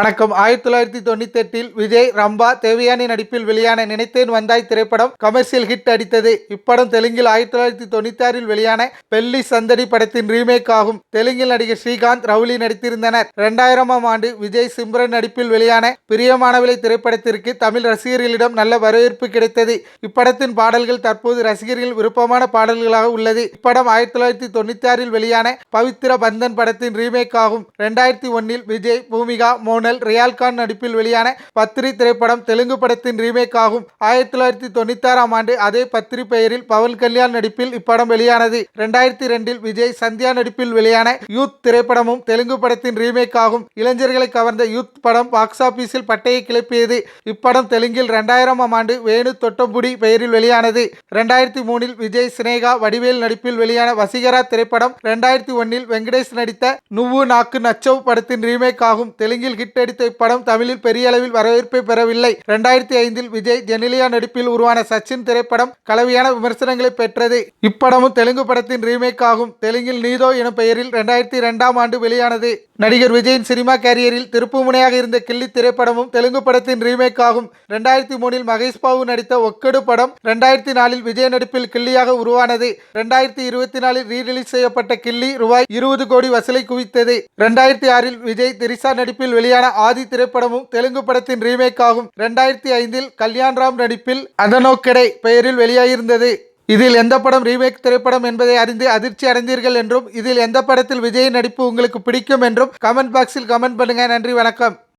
வணக்கம். ஆயிரத்தி தொள்ளாயிரத்தி தொண்ணூத்தி எட்டில் விஜய் ரம்பா தேவயானி நடிப்பில் வெளியான நினைத்தேன் வந்தாய் திரைப்படம் கமர்ஷியல் ஹிட் அடித்தது. இப்படம் தெலுங்கில் ஆயிரத்தி தொள்ளாயிரத்தி தொண்ணூத்தி ஆறில் வெளியான பெல்லி சந்தடி படத்தின் ரீமேக் ஆகும். தெலுங்கில் நடிகர் ஸ்ரீகாந்த் ரவுலி நடித்திருந்தனர். இரண்டாயிரமாம் ஆண்டு விஜய் சிம்ரன் நடிப்பில் வெளியான பிரியமானவிலை திரைப்படத்திற்கு தமிழ் ரசிகர்களிடம் நல்ல வரவேற்பு கிடைத்தது. இப்படத்தின் பாடல்கள் தற்போது ரசிகர்கள் விருப்பமான பாடல்களாக உள்ளது. இப்படம் ஆயிரத்தி தொள்ளாயிரத்தி தொண்ணூத்தி ஆறில் வெளியான பவித்ர பந்தன் படத்தின் ரீமேக் ஆகும். இரண்டாயிரத்தி ஒன்னில் விஜய் பூமிகா மோனல் ரியால் கான் நடிப்பில் வெளியான பத்ரி திரைப்படம் தெலுங்கு படத்தின் ரீமேக் ஆகும். ஆயிரத்தி தொள்ளாயிரத்தி தொண்ணூத்தி ஆறாம் ஆண்டு அதே பத்ரி பெயரில் பவன் கல்யாண் நடிப்பில் இப்படம் வெளியானது. இரண்டாயிரத்தி ரெண்டில் விஜய் சந்தியா நடிப்பில் வெளியான யூத் திரைப்படமும் தெலுங்கு படத்தின் ரீமேக் ஆகும். இளைஞர்களை கவர்ந்த யூத் படம் பாக்ஸ் ஆபீஸில் பட்டையை கிளப்பியது. இப்படம் தெலுங்கில் இரண்டாயிரமாம் ஆண்டு வேணு தொட்டம்புடி பெயரில் வெளியானது. இரண்டாயிரத்தி மூணில் விஜய் சினேகா வடிவேல் நடிப்பில் வெளியான வசீகரா திரைப்படம் இரண்டாயிரத்தி ஒன்னில் வெங்கடேஷ் நடித்த நுவ்வு நாக்கு நச்சவ் படத்தின் ரீமேக் ஆகும். தெலுங்கில் ஹிட் அடித்த இப்படம் தமிழில் பெரிய அளவில் வரவேற்பை பெறவில்லை. இரண்டாயிரத்தி ஐந்தில் விஜய் ஜெனிலியா நடிப்பில் உருவான சச்சின் திரைப்படம் கலவையான விமர்சனங்களை பெற்றது. இப்படமும் தெலுங்கு படத்தின் ரீமேக் ஆகும். தெலுங்கில் நீதோ எனும் பெயரில் இரண்டாயிரத்தி இரண்டாம் ஆண்டு வெளியானது. நடிகர் விஜயின் சினிமா கேரியரில் திருப்புமுனையாக இருந்த கிள்ளி திரைப்படமும் தெலுங்கு படத்தின் ரீமேக் ஆகும். இரண்டாயிரத்தி மூணில் மகேஷ் பாபு நடித்த ஒக்கடு படம் இரண்டாயிரத்தி நாலில் விஜய் நடிப்பில் கிள்ளியாக உருவானது. இரண்டாயிரத்தி இருபத்தி நாலில் ரீ ரிலீஸ் செய்யப்பட்ட கிள்ளி ரூபாய் இருபது கோடி வசூலை குவித்தது. இரண்டாயிரத்தி ஆறில் விஜய் திரிசா நடிப்பில் வெளியான வெளியான ஆதி திரைப்படமும் தெலுங்கு படத்தின் ரீமேக் ஆகும். இரண்டாயிரத்தி ஐந்தில் கல்யாண்ராம் நடிப்பில் அதனோக்கடை பெயரில் வெளியாகியிருந்தது இதில் எந்த படம் ரீமேக் திரைப்படம் என்பதை அறிந்து அதிர்ச்சி அடைந்தீர்கள் என்றும் இதில் எந்த படத்தில் விஜய் நடிப்பு உங்களுக்கு பிடிக்கும் என்றும் கமெண்ட் பாக்ஸில் கமெண்ட் பண்ணுங்க. நன்றி வணக்கம்.